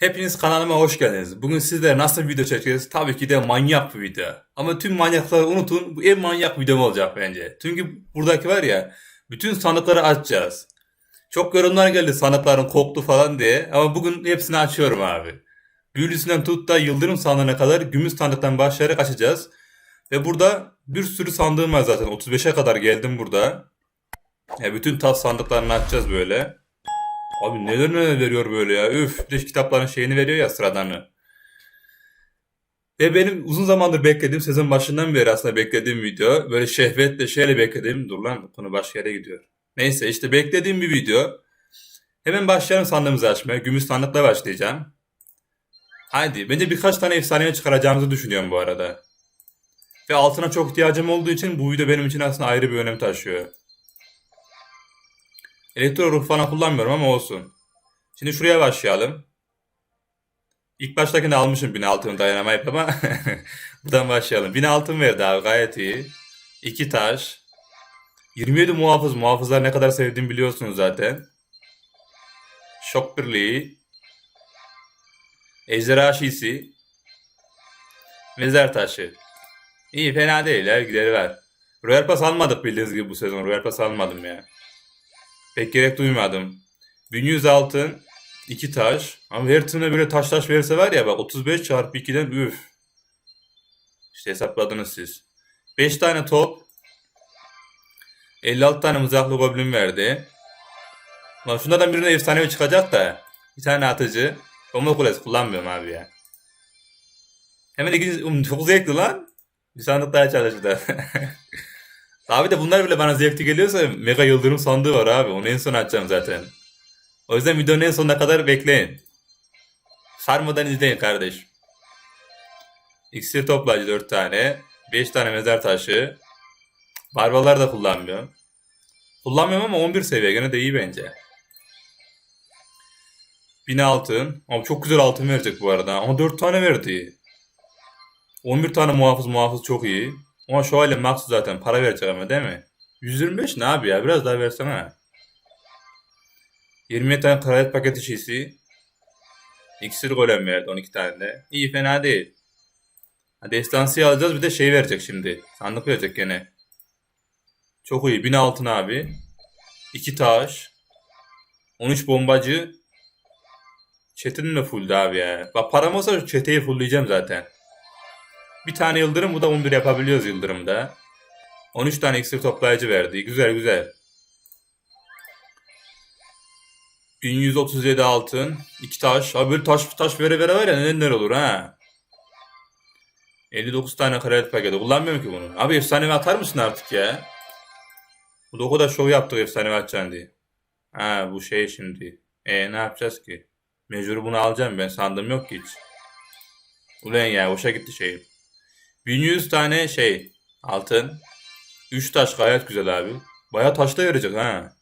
Hepiniz kanalıma hoş geldiniz. Bugün sizlere nasıl bir video çekeceğiz? Tabii ki de manyak bir video. Ama tüm manyakları unutun. Bu en manyak videom olacak bence. Çünkü buradaki var ya bütün sandıkları açacağız. Çok yorumlar geldi sandıkların koktu falan diye. Ama bugün hepsini açıyorum abi. Büyülüsünden tut da yıldırım sandığına kadar gümüş sandıktan başlayarak açacağız. Ve burada bir sürü sandığım var zaten. 35'e kadar geldim burada. Ya bütün tas sandıklarını açacağız böyle. Abi neler neler veriyor böyle ya. Üf. De kitapların şeyini veriyor ya sıradanı. Ve benim uzun zamandır beklediğim sezon başından beri aslında beklediğim video. Böyle şehvetle şeyle beklediğim. Dur lan konu başka yere gidiyor. Neyse işte beklediğim bir video. Hemen başlayalım sandığımızı açmaya. Gümüş sandıkla başlayacağım. Haydi. Bence birkaç tane efsanevi çıkaracağımızı düşünüyorum bu arada. Ve altına çok ihtiyacım olduğu için bu video benim için aslında ayrı bir önem taşıyor. Elektro ruh falan kullanmıyorum ama olsun. Şimdi şuraya başlayalım. İlk baştakini almışım 1000 altın dayanamayıp ama buradan başlayalım. 1000 altın verdi abi gayet iyi. 2 taş. 27 muhafız. Muhafızlar ne kadar sevdiğimi biliyorsunuz zaten. Şok birliği. Ejderha şiisi. Mezar taşı. İyi fena değil ya gideri ver. Royal Pass almadık bildiğiniz gibi bu sezon. Royal Pass almadım ya. Pek gerek duymadım. 1100 altın, 2 taş. Ama her tırına böyle taş taş verirse var ya bak 35 çarpı 2'den üf. İşte hesapladınız siz. 5 tane top. 56 tane mızraklı goblin verdi. Lan şunlardan birine efsanevi çıkacak da. Bir tane atıcı. Bomba kulesi kullanmıyorum abi ya. Hemen ikinci, um, çok zevkli lan. Bir sandık daha çalıştı. Abi de bunlar bile bana zevkli geliyorsa Mega Yıldırım sandığı var abi. Onu en son açacağım zaten. O yüzden videonun en sonuna kadar bekleyin. Sarmadan izleyin kardeş. İksir toplayıcı 4 tane. 5 tane mezar taşı. Barbalar da kullanmıyorum. Kullanmıyorum ama 11 seviye gene de iyi bence. 1000 altın. Ama çok güzel altın verecek bu arada. Ama 4 tane verdi. 11 tane muhafız muhafız çok iyi. Ama şöyle max zaten para verecek ama değil mi? 125 ne abi ya biraz daha versene. 20 tane kraliyet paketi şişi. İksir golem verdi 12 tane de. İyi fena değil. Destansiye alacağız bir de şey verecek şimdi. Sandık verecek gene. Çok iyi. 1000 altın abi. 2 taş. 13 bombacı. Çetin de fulldü abi ya. Bak param olsa şu çeteyi fullleyeceğim zaten. Bir tane yıldırım bu da 11 yapabiliyoruz yıldırımda. 13 tane iksir toplayıcı verdi. Güzel güzel. 1137 altın. 2 taş. Abi böyle taş taş vere vere var ya neler olur ha. 59 tane kredi paketi. Kullanmıyorum ki bunu. Abi efsanevi atar mısın artık ya? Bu da o kadar şov yaptık efsanevi atacaksın diye. Ha bu şey şimdi. E ne yapacağız ki? Mecbur bunu alacağım ben. Sandığım yok ki hiç. Ulan ya hoşa gitti şeyim. 1100 tane şey altın. 3 taş gayet güzel abi. Baya taş da verecek ha.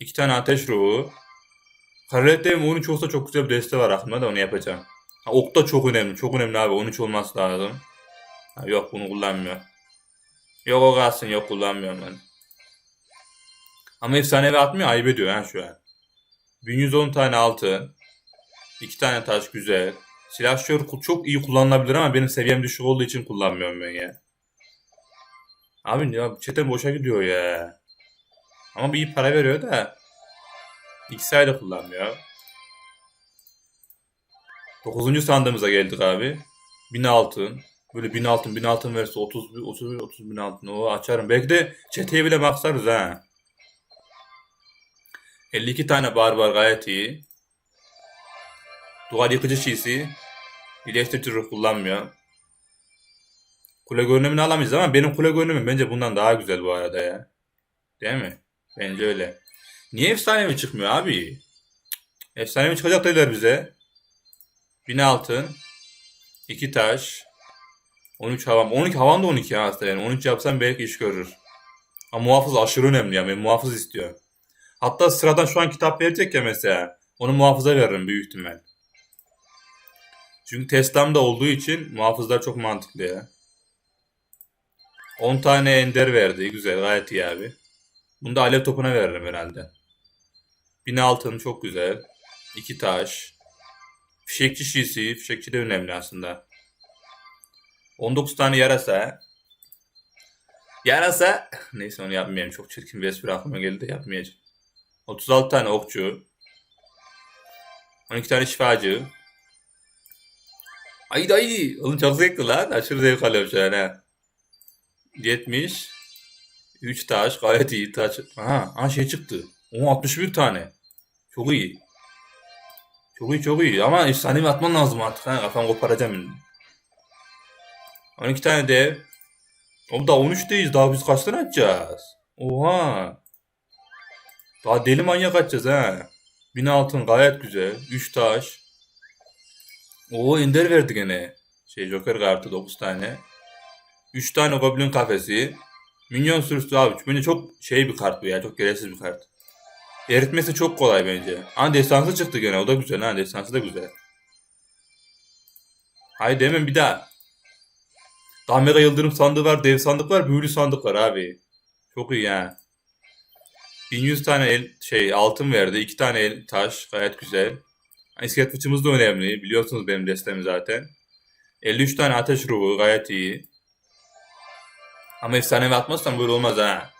2 tane ateş ruhu. Karalette 13 olsa çok güzel bir deste var aklımda da onu yapacağım. Ha, ok da çok önemli. Çok önemli abi. 13 olması lazım. Ha, yok bunu kullanmıyor. Yok o kalsın. Yok kullanmıyorum ben. Ama efsanevi atmıyor. Ayıp ediyor ha şu an. 1110 tane altın. 2 tane taş güzel. Silahşör çok iyi kullanılabilir ama benim seviyem düşük olduğu için kullanmıyorum ben ya. Abi ya çeten boşa gidiyor ya. Ama bir iyi para veriyor da. İkisi de kullanmıyor. 9. sandığımıza geldik abi. 1000 altın. Böyle 1000 altın 1000 altın verirse 30 30 30 bin altın. O açarım. Belki de çeteye bile baksarız ha. 52 tane barbar gayet iyi. Duvar yıkıcı şişi. İyileştirici kullanmıyor. Kule görünümünü alamayız ama benim kule görünümüm bence bundan daha güzel bu arada ya. Değil mi? Bence öyle. Niye efsanevi çıkmıyor abi? Efsanevi çıkacak dediler bize. 1000 altın. 2 taş. 13 havam. 12 havam da 12 ha aslında yani. 13 yapsam belki iş görür. Ama muhafız aşırı önemli yani. Muhafız istiyor. Hatta sıradan şu an kitap verecek ya mesela. Onu muhafıza veririm büyük ihtimal. Çünkü Tesla'mda olduğu için muhafızlar çok mantıklı ya. 10 tane ender verdi. Güzel gayet iyi abi. Bunu da alev topuna veririm herhalde. 1000 altın çok güzel. 2 taş. Fişekçi şiisi. Fişekçi de önemli aslında. 19 tane yarasa. Yarasa. Neyse onu yapmayayım. Çok çirkin bir espri aklıma geldi yapmayacağım. 36 tane okçu. 12 tane şifacı. Ay dayı. Oğlum çok zevkli lan. Aşırı zevk alıyorum şu an ha. 70. 3 taş. Gayet iyi taş. Aha, aha şey çıktı. O 61 tane. Çok iyi. Çok iyi çok iyi. Ama efsanevi atman lazım artık. Ha, kafam koparacağım şimdi. 12 tane dev. Oğlum daha 13'teyiz. Daha biz kaç tane atacağız? Oha. Daha deli manyak atacağız ha. 1000 altın gayet güzel. 3 taş. Oo ender verdi gene. Şey Joker kartı 9 tane. 3 tane Goblin kafesi. Minyon sürüsü abi. Bence çok şey bir kart bu ya. Çok gereksiz bir kart. Eritmesi çok kolay bence. Ama destansı çıktı gene. O da güzel ha. Destansı da güzel. Haydi hemen bir daha. Daha yıldırım sandığı var. Dev sandık var. Büyülü sandık var abi. Çok iyi ya. 1100 tane el, şey altın verdi. 2 tane el, taş. Gayet güzel. İskelet fıçımız da önemli. Biliyorsunuz benim destemi zaten. 53 tane ateş ruhu. Gayet iyi. Ama efsanevi atmazsan böyle olmaz ha.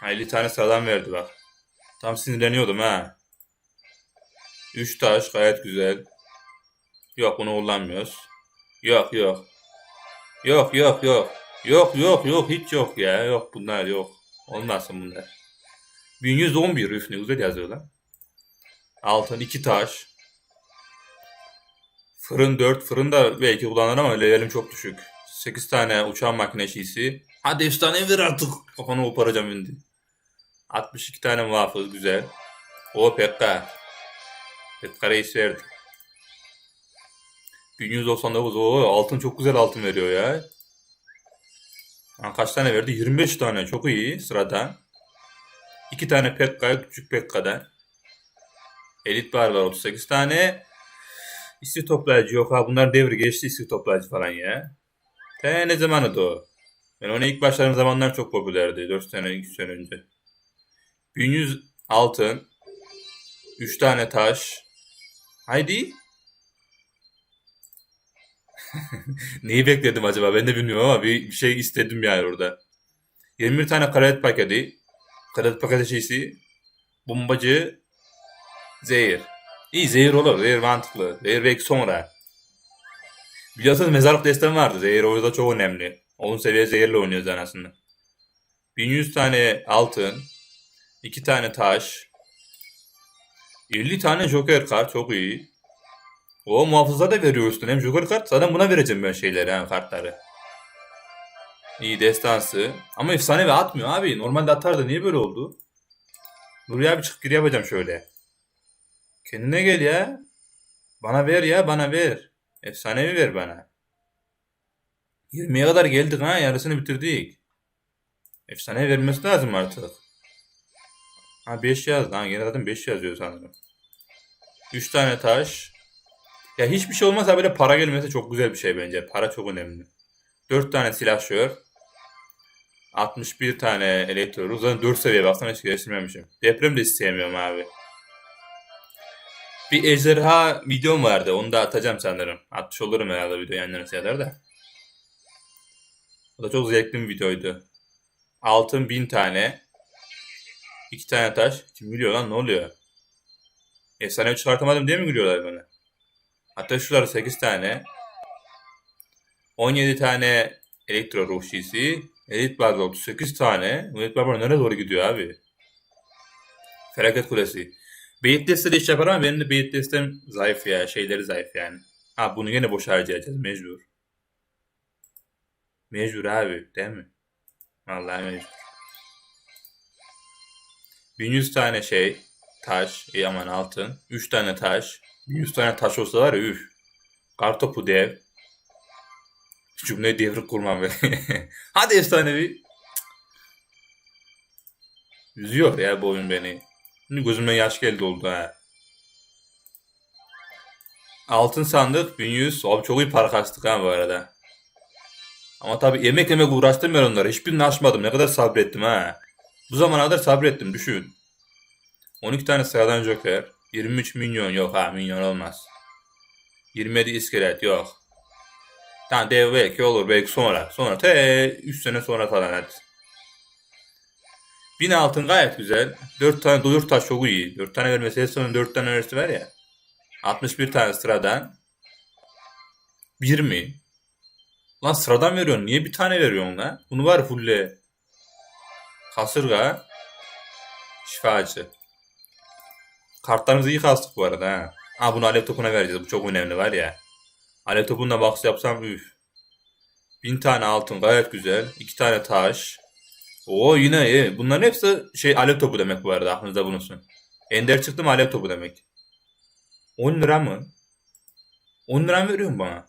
Ha 50 tane sıradan verdi bak. Tam sinirleniyordum ha. 3 taş gayet güzel. Yok bunu kullanmıyoruz. Yok yok. Yok yok yok. Yok yok yok hiç yok ya. Yok bunlar yok. Olmazsın bunlar. 1111 üf ne güzel yazıyor lan. Altın 2 taş. Fırın 4. Fırın da belki kullanır ama levelim çok düşük. 8 tane uçan makine şiisi. Hadi efsane ver artık. Kafanı koparacağım şimdi. 62 tane muhafız güzel. O Pekka. Pekka reis verdi. 1199 o altın çok güzel altın veriyor ya. Kaç tane verdi? 25 tane çok iyi sıradan. 2 tane Pekka küçük Pekka'dan. Elit bar var 38 tane. İstif toplayıcı yok ha bunlar devri geçti istif toplayıcı falan ya. Te ne zamanı o? Ben ona ilk başladığım zamanlar çok popülerdi. 4 sene 2 sene önce. 1100 altın. 3 tane taş. Haydi. Neyi bekledim acaba ben de bilmiyorum ama bir, şey istedim yani orada. 21 tane kredi paketi. Kredi paketi şeysi. Bombacı. Zehir. İyi zehir olur. Zehir mantıklı. Zehir belki sonra. Biliyorsunuz mezarlık destem vardı. Zehir orada çok önemli. 10 seviye zehirle oynuyoruz yani aslında. 1100 tane altın. 2 tane taş. 50 tane joker kart çok iyi. O muhafıza da veriyor üstüne. Hem joker kart. Zaten buna vereceğim ben şeyleri ha kartları. İyi destansı. Ama efsanevi atmıyor abi. Normalde atardı. Niye böyle oldu? Buraya bir çık gir yapacağım şöyle. Kendine gel ya. Bana ver ya bana ver. Efsanevi ver bana. 20'ye kadar geldik ha yarısını bitirdik. Efsanevi vermesi lazım artık. Ha 5 yazdı ha gene zaten 5 yazıyor sanırım. 3 tane taş. Ya hiçbir şey olmazsa böyle para gelmesi çok güzel bir şey bence. Para çok önemli. 4 tane silahşör. 61 tane elektro. Zaten 4 seviye baksana hiç geliştirmemişim. Deprem de isteyemiyorum abi. Bir ejderha videom vardı. Onu da atacağım sanırım. Atmış olurum herhalde video yayınlanırsa kadar da. O da çok zevkli bir videoydu. Altın 1000 tane. 2 tane taş. Kim gülüyor lan ne oluyor? Efsane çıkartamadım diye mi gülüyorlar bana? Hatta şuralar 8 tane. 17 tane elektro ruh. Elit barbar 38 tane. Elit barbar nereye doğru gidiyor abi? Felaket kulesi. Beyit destede iş yapar ama benim de beyit destem zayıf ya. Şeyleri zayıf yani. Ha bunu yine boş harcayacağız mecbur. Mecbur abi değil mi? Vallahi mecbur. 1100 tane şey. Taş. iyi aman altın. 3 tane taş. 100 tane taş olsa var ya üf. Kartopu dev. Cümleyi devrik kurmam be. Hadi efsanevi. Üzüyor ya bu oyun beni. Şimdi yaş geldi oldu ha. Altın sandık 1100. Abi çok iyi para kastık ha bu arada. Ama tabi yemek yemek uğraştım ben onları. Hiçbirini açmadım. Ne kadar sabrettim ha. Bu zamana kadar sabrettim düşün. 12 tane sıradan joker. 23 milyon yok ha milyon olmaz. 27 iskelet yok. Tamam dev belki olur belki sonra. Sonra te 3 sene sonra falan hadi. 1000 altın gayet güzel. 4 tane duyur taş çok iyi. 4 tane vermesi sonra 4 tane verisi var ya. 61 tane sıradan. 1 mi? Lan sıradan veriyorsun. Niye bir tane veriyorsun lan? Bunu var fulle. Kasırga. Şifacı. Kartlarımızı iyi kastık bu arada ha. Ha bunu alev topuna vereceğiz. Bu çok önemli var ya. Alev topunda box yapsam üf. Bin tane altın gayet güzel. iki tane taş. Oo yine iyi. Bunların hepsi şey alev topu demek bu arada aklınızda bulunsun. Ender çıktı mı alev topu demek. 10 lira mı? 10 lira mı veriyorsun bana?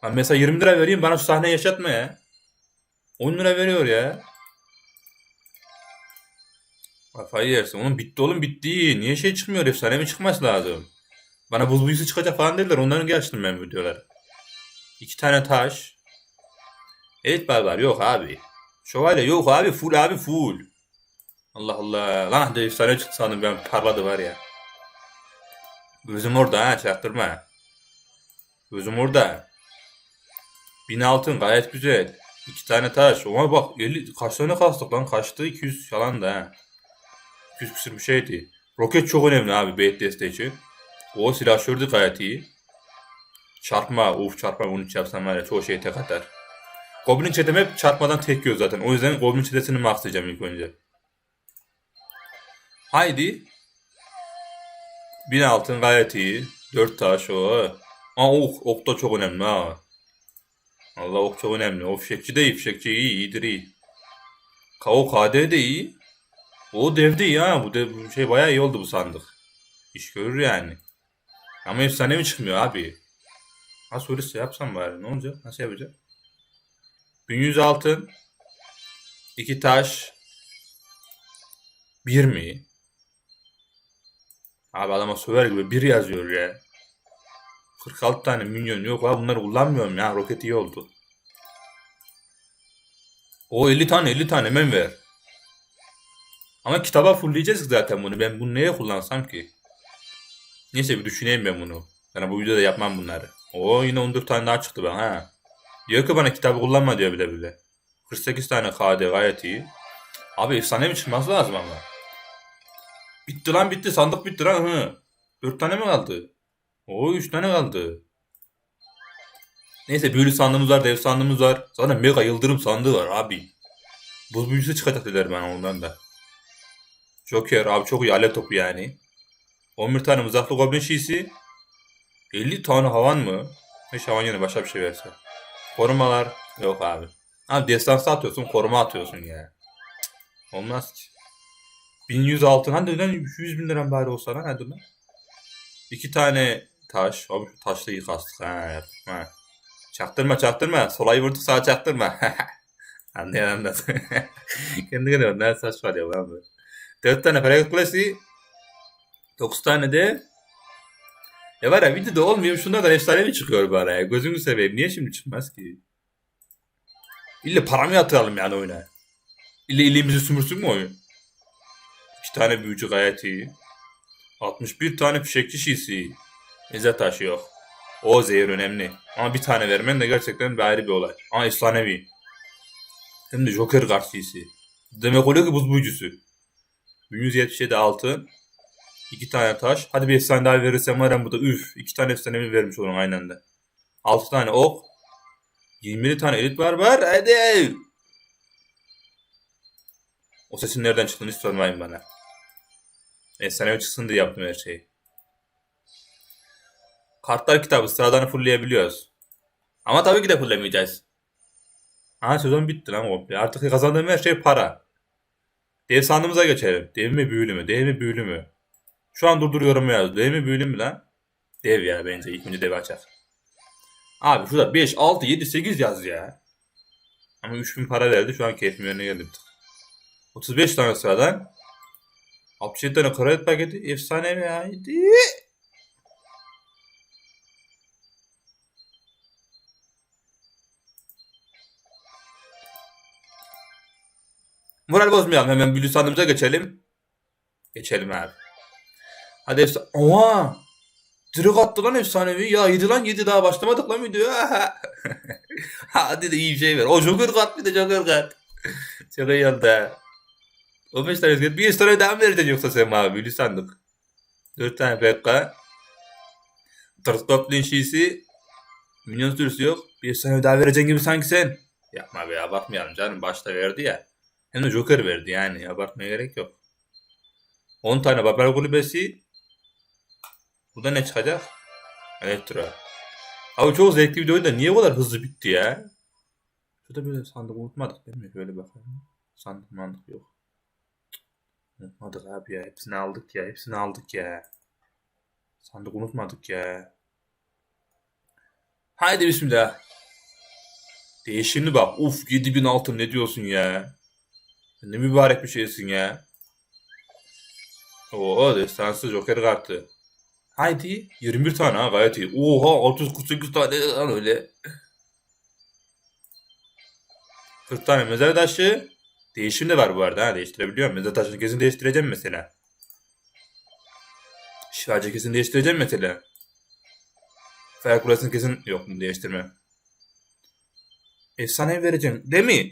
Ha mesela 20 lira vereyim bana şu sahneyi yaşatma ya. 10 lira veriyor ya. Kafayı yersin. Oğlum bitti oğlum bitti. Niye şey çıkmıyor? Efsane mi çıkması lazım? Bana buz büyüsü çıkacak falan dediler. Onların geçtim ben videoları. İki tane taş. Evet barbar yok abi. Şövalye yok abi. Full abi full. Allah Allah. Lan hadi efsane çıktı sandım ben. Parladı var ya. Gözüm orada ha çaktırma. Gözüm orada. Bin altın gayet güzel. İki tane taş. Ama bak 50, kaç tane kastık lan? Kaçtı? 200 falan da ha. 200 küsür bir şeydi. Roket çok önemli abi bait desteği için. O silahşördü gayet iyi. Çarpma, uf çarpma bunu hiç yapsam var ya çoğu şey tek atar. Goblin çetem hep çarpmadan tek yiyor zaten. O yüzden Goblin çetesini maxlayacağım ilk önce. Haydi. Bin altın gayet iyi. Dört taş o. Aa ok, ok da çok önemli ha. Allah ok çok önemli. O fişekçi de iyi. Fişekçi iyi. iyidir iyi. Kao KD de iyi. O dev de iyi ha. Bu, dev, bu şey bayağı iyi oldu bu sandık. İş görür yani. Ama efsane mi çıkmıyor abi? Ha sorusu yapsam bari. Ne olacak? Nasıl yapacak? 1100 altın. 2 taş. 1 mi? Abi adama söver gibi 1 yazıyor ya. 46 tane milyon yok abi bunları kullanmıyorum ya. Roket iyi oldu. O 50 tane 50 tane hemen ver. Ama kitaba fullleyeceğiz zaten bunu. Ben bunu neye kullansam ki? Neyse bir düşüneyim ben bunu. Yani bu videoda yapmam bunları. Oo yine 14 tane daha çıktı ben ha. Diyor ki bana kitabı kullanma diyor bile bile. 48 tane KD gayet iyi. Abi efsane mi çıkması lazım ama. Bitti lan bitti sandık bitti lan hı. 4 tane mi kaldı? Oo 3 tane kaldı. Neyse büyülü sandığımız var, dev sandığımız var. Zaten mega yıldırım sandığı var abi. Buz büyüsü çıkacak dediler bana ondan da. Joker abi çok iyi alet topu yani. 11 tane mızraklı goblin şiisi. 50 tane havan mı? Hiç havan yerine başka bir şey verse. Korumalar yok abi. Abi destansı atıyorsun koruma atıyorsun ya. Cık, Olmaz ki. 1100 altın. Hadi lan 100 bin liram bari olsa lan hadi lan. İki tane taş. Abi şu taşla iyi kastık. Ha, yap. ha. Çaktırma çaktırma. Solayı vurduk sağa çaktırma. Anlayan anladı. Kendi kendine ne saç var ya lan bu. 4 tane felaket kulesi. 9 tane de ya var ya videoda olmuyor şunlardan efsane mi çıkıyor bana ya? Gözünü seveyim. Niye şimdi çıkmaz ki? İlle para mı yatıralım yani oyuna? İlle iliğimizi sümürsün mü oyun? İki tane büyücü gayet iyi. 61 tane fişekçi şişi. İzzet taşı yok. O zehir önemli. Ama bir tane vermen de gerçekten bir ayrı bir olay. Ama efsanevi. Hem de Joker kart şişi. Demek oluyor ki buz büyücüsü. 1177 altın. İki tane taş. Hadi bir efsane daha verirsem var ya bu da üf. iki tane efsanevi vermiş onun aynı anda. Altı tane ok. 20 tane elit var var. Hadi. O sesin nereden çıktığını hiç sormayın bana. Efsanevi çıksın diye yaptım her şeyi. Kartlar kitabı sıradan fullleyebiliyoruz. Ama tabii ki de fullemeyeceğiz. Ha sezon bitti lan komple. Artık kazandığım her şey para. Dev sandığımıza geçelim. Dev mi büyülü mü? Dev mi büyülü mü? Şu an durduruyorum yaz. Dev mi büyülü mü lan? Dev ya bence. İlk önce dev açar. Abi şurada 5, 6, 7, 8 yaz ya. Ama 3000 para verdi. Şu an keyfim yerine geldi bir tık. 35 tane sıradan. 67 tane kredi paketi. Efsane mi haydi? Moral bozmayalım. Hemen sandığımıza geçelim. Geçelim abi. Hadi efsane. Oha! Direkt attı lan efsanevi. Ya yedi lan yedi daha başlamadık lan videoya. Hadi de iyi bir şey ver. O Joker kart bir de Joker kart. Çok iyi oldu ha. 15 tane bir 100 tane daha mı vereceksin yoksa sen bana büyülü sandık. 4 tane PK. Tırt Goblin şiisi. Minyon sürüsü yok. Bir sene daha vereceksin gibi sanki sen. Yapma be abartmayalım canım. Başta verdi ya. Hem de Joker verdi yani. Abartmaya gerek yok. 10 tane Babel kulübesi. Burada ne çıkacak? Elektro. Abi çok zevkli oyun da niye bu kadar hızlı bitti ya? Şurada böyle sandık unutmadık değil mi? Böyle bakalım. Sandık mandık yok. Unutmadık abi ya. Hepsini aldık ya. Hepsini aldık ya. Sandık unutmadık ya. Haydi bismillah. Değişimli bak. Uf 7000 altın ne diyorsun ya? Ne mübarek bir şeysin ya. Oo destansı Joker kartı. Haydi 21 tane ha gayet iyi. Oha 648 tane lan öyle. 40 tane mezar taşı. Değişim de var bu arada ha değiştirebiliyorum. Mezar taşını kesin değiştireceğim mesela. Şifacı kesin değiştireceğim mesela. Fer kulesini kesin yok mu değiştirmem. Efsane vereceğim. Değil mi?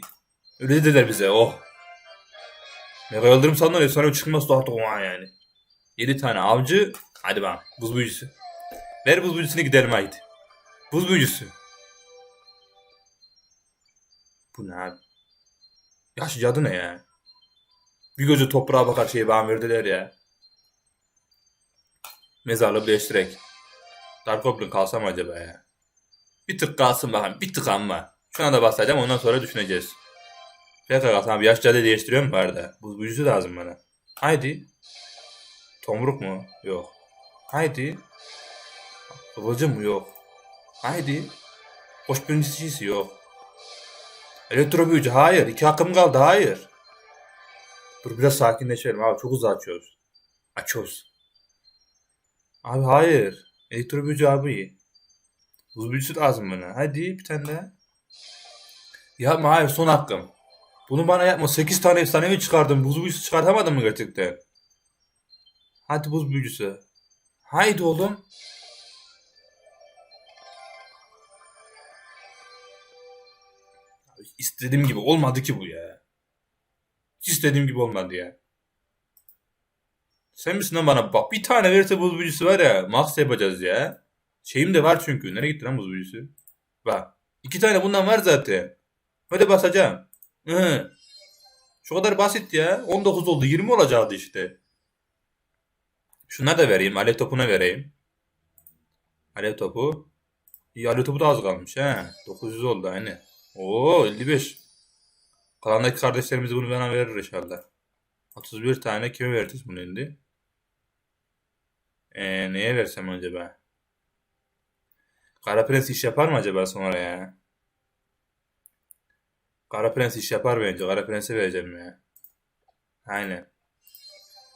Öyle dediler bize. Oh. Mega yıldırım sandılar efsane çıkmaz da artık ona yani. 7 tane avcı. Hadi bak buz büyücüsü. Ver buz büyücüsüne gidelim haydi. Buz büyücüsü. Bu ne abi? Ya cadı ne ya? Bir gözü toprağa bakar şeyi bana verdiler ya. Mezarlığı değiştirek. Dark Goblin kalsam acaba ya? Bir tık kalsın bakalım. Bir tık ama. Şuna da basacağım ondan sonra düşüneceğiz. Peki kalsın abi. Yaş cadı değiştiriyor mu bu arada? Buz büyücüsü lazım bana. Haydi. Tomruk mu? Yok. Haydi. Kıvılcım? Yok. Haydi. Hoş birincisi yok. Elektro büyücü hayır. İki hakkım kaldı hayır. Dur biraz sakinleşelim abi. Çok hızlı açıyoruz. Açıyoruz. Abi hayır. Elektro büyücü abi. Buz büyücüsü lazım bana. Hadi bir tane daha. Yapma hayır son hakkım. Bunu bana yapma. 8 tane efsanevi çıkardım. Buz büyücüsü çıkartamadın mı gerçekten? Hadi buz büyücüsü. Haydi oğlum. İstediğim gibi olmadı ki bu ya. Hiç istediğim gibi olmadı ya. Sen misin lan bana? Bak bir tane verirse buz büyücüsü var ya. Max yapacağız ya. Şeyim de var çünkü. Nereye gitti lan buz büyücüsü? Bak. iki tane bundan var zaten. Hadi basacağım. Hı. Şu kadar basit ya. 19 oldu. 20 olacaktı işte. Şuna da vereyim. Alev topuna vereyim. Alev topu. İyi alev topu da az kalmış ha. 900 oldu aynı. Oo 55. Kalandaki kardeşlerimiz bunu bana verir inşallah. 31 tane kime vereceğiz bunu şimdi? Ee, neye versem acaba? Kara Prens iş yapar mı acaba sonra ya? Kara Prens iş yapar bence. Kara Prens'e vereceğim ya. Aynen.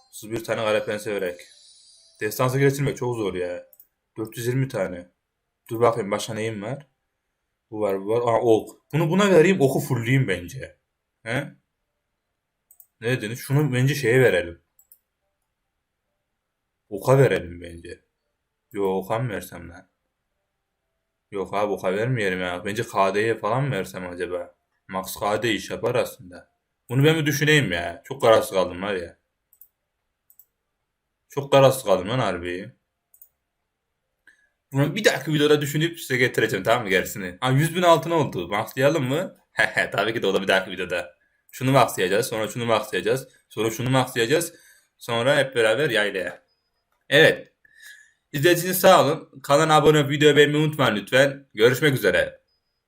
31 tane Kara Prens'e verek. Destansı geliştirmek çok zor ya. 420 tane. Dur bakayım başka neyim var? Bu var bu var. Aa ok. Bunu buna vereyim oku fullleyeyim bence. He? Ne dediniz? Şunu bence şeye verelim. Oka verelim bence. Yo oka mı versem lan? Yok abi oka vermeyelim ya. Bence KD'ye falan versem acaba? Max KD iş yapar aslında. Bunu ben bir düşüneyim ya. Çok kararsız kaldım var ya. Çok kararsız kaldım lan harbi. Bunu bir dahaki videoda düşünüp size getireceğim tamam mı gerisini? Ha 100 bin altın oldu. Maxlayalım mı? Hehe tabii ki de o da bir dahaki videoda. Şunu maxlayacağız. Sonra şunu maxlayacağız. Sonra şunu maxlayacağız. Sonra hep beraber yaylaya. Evet. İzlediğiniz sağ olun. Kanala abone olup videoyu beğenmeyi unutmayın lütfen. Görüşmek üzere.